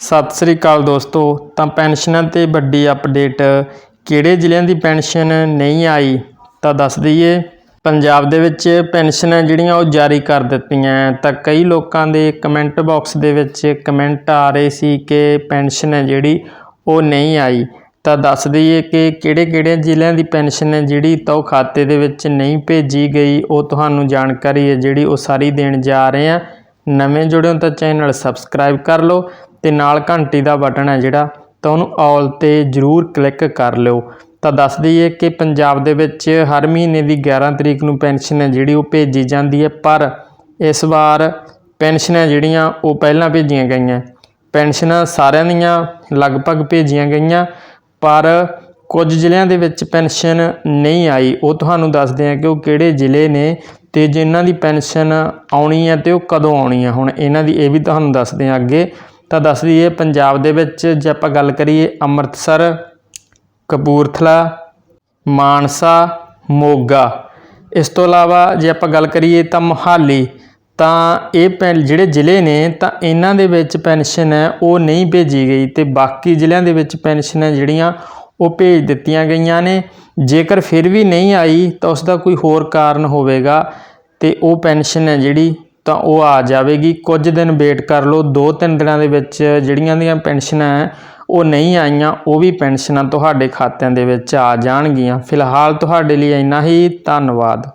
ਸਤਿ ਸ੍ਰੀ ਅਕਾਲ ਦੋਸਤੋ, ਤਾਂ ਪੈਨਸ਼ਨਾਂ ਤੇ ਵੱਡੀ ਅਪਡੇਟ ਕਿਹੜੇ ਜ਼ਿਲ੍ਹਿਆਂ ਦੀ ਪੈਨਸ਼ਨ ਨਹੀਂ ਆਈ ਤਾਂ ਦੱਸ ਦਈਏ, ਪੰਜਾਬ ਦੇ ਵਿੱਚ ਪੈਨਸ਼ਨਾਂ ਜਿਹੜੀਆਂ ਉਹ ਜਾਰੀ ਕਰ ਦਿੱਤੀਆਂ ਹੈ। ਤਾਂ ਕਈ ਲੋਕਾਂ ਦੇ ਕਮੈਂਟ ਬਾਕਸ ਦੇ ਵਿੱਚ ਕਮੈਂਟ ਆ ਰਹੇ ਸੀ ਕਿ ਪੈਨਸ਼ਨ ਹੈ ਜਿਹੜੀ ਉਹ ਨਹੀਂ ਆਈ ਤਾਂ ਦੱਸ ਦਈਏ ਕਿ ਕਿਹੜੇ ਕਿਹੜੇ ਜ਼ਿਲ੍ਹਿਆਂ ਦੀ ਪੈਨਸ਼ਨ ਹੈ ਜਿਹੜੀ ਤਾਂ ਉਹ ਖਾਤੇ ਦੇ ਵਿੱਚ ਨਹੀਂ ਭੇਜੀ ਗਈ, ਉਹ ਤੁਹਾਨੂੰ ਜਾਣਕਾਰੀ ਹੈ ਜਿਹੜੀ ਉਹ ਸਾਰੀ ਦੇਣ ਜਾ ਰਹੇ ਹਾਂ ਨਵੇਂ ਜੁੜੇ ਹੋ ਤਾਂ ਚੈਨਲ ਸਬਸਕ੍ਰਾਈਬ ਕਰ ਲਓ ਤੇ ਨਾਲ ਘੰਟੀ ਦਾ ਬਟਨ ਹੈ ਜਿਹੜਾ, ਤਾਂ ਉਹਨੂੰ ਆਲ ਤੇ ਜ਼ਰੂਰ ਕਲਿੱਕ ਕਰ ਲਿਓ। ਤਾਂ ਦੱਸ ਦਈਏ ਕਿ ਪੰਜਾਬ ਦੇ ਵਿੱਚ ਹਰ ਮਹੀਨੇ ਦੀ 11 ਤਰੀਕ ਨੂੰ ਪੈਨਸ਼ਨ ਹੈ ਜਿਹੜੀ, ਉਹ ਭੇਜੀ ਜਾਂਦੀ ਹੈ, ਪਰ ਇਸ ਵਾਰ ਪੈਨਸ਼ਨਾਂ ਜਿਹੜੀਆਂ, ਉਹ ਪਹਿਲਾਂ ਭੇਜੀਆਂ ਗਈਆਂ। ਪੈਨਸ਼ਨਾਂ ਸਾਰਿਆਂ ਦੀਆਂ ਲਗਭਗ ਭੇਜੀਆਂ ਗਈਆਂ, ਪਰ ਕੁਝ ਜ਼ਿਲ੍ਹਿਆਂ ਦੇ ਵਿੱਚ ਪੈਨਸ਼ਨ ਨਹੀਂ ਆਈ। ਉਹ ਤੁਹਾਨੂੰ ਦੱਸਦੇ ਹਾਂ ਕਿ ਉਹ ਕਿਹੜੇ ਜ਼ਿਲ੍ਹੇ ਨੇ ਤੇ ਜਿਨ੍ਹਾਂ ਦੀ ਪੈਨਸ਼ਨ ਆਉਣੀ ਹੈ ਤੇ ਉਹ ਕਦੋਂ ਆਉਣੀ ਹੈ। ਹੁਣ ਇਹਨਾਂ ਦੀ ਇਹ ਵੀ ਤੁਹਾਨੂੰ ਦੱਸਦੇ ਹਾਂ ਅੱਗੇ। ਤਾਂ ਦੱਸ ਦਈਏ, ਪੰਜਾਬ ਦੇ ਵਿੱਚ ਜੇ ਆਪਾਂ ਗੱਲ ਕਰੀਏ, ਅੰਮ੍ਰਿਤਸਰ, ਕਪੂਰਥਲਾ, ਮਾਨਸਾ, ਮੋਗਾ। ਇਸ ਤੋਂ ਇਲਾਵਾ ਜੇ ਆਪਾਂ ਗੱਲ ਕਰੀਏ ਤਾਂ ਮੋਹਾਲੀ, ਤਾਂ ਇਹ ਪਿੰ ਜਿਹੜੇ ਜ਼ਿਲ੍ਹੇ ਨੇ, ਤਾਂ ਇਹਨਾਂ ਦੇ ਵਿੱਚ ਪੈਨਸ਼ਨ ਹੈ ਉਹ ਨਹੀਂ ਭੇਜੀ ਗਈ ਤੇ ਬਾਕੀ ਜ਼ਿਲ੍ਹਿਆਂ ਦੇ ਵਿੱਚ ਪੈਨਸ਼ਨ ਹੈ ਜਿਹੜੀਆਂ ਉਹ ਭੇਜ ਦਿੱਤੀਆਂ ਗਈਆਂ ਨੇ। ਜੇਕਰ ਫਿਰ ਵੀ ਨਹੀਂ ਆਈ, ਤਾਂ ਉਸ ਦਾ ਕੋਈ ਹੋਰ ਕਾਰਨ ਹੋਵੇਗਾ ਤੇ ਉਹ ਪੈਨਸ਼ਨ ਹੈ ਜਿਹੜੀ, ਤਾਂ ਉਹ ਆ ਜਾਵੇਗੀ। ਕੁਝ ਦਿਨ ਵੇਟ ਕਰ ਲਓ। 2-3 ਦਿਨਾਂ ਦੇ ਵਿੱਚ ਜਿਹੜੀਆਂ ਦੀਆਂ ਪੈਨਸ਼ਨਾਂ ਹੈ, ਉਹ ਨਹੀਂ ਆਈਆਂ, ਉਹ ਵੀ ਪੈਨਸ਼ਨਾਂ ਤੁਹਾਡੇ ਖਾਤਿਆਂ ਦੇ ਵਿੱਚ ਆ ਜਾਣਗੀਆਂ। ਫਿਲਹਾਲ ਤੁਹਾਡੇ ਲਈ ਇੰਨਾ ਹੀ। ਧੰਨਵਾਦ।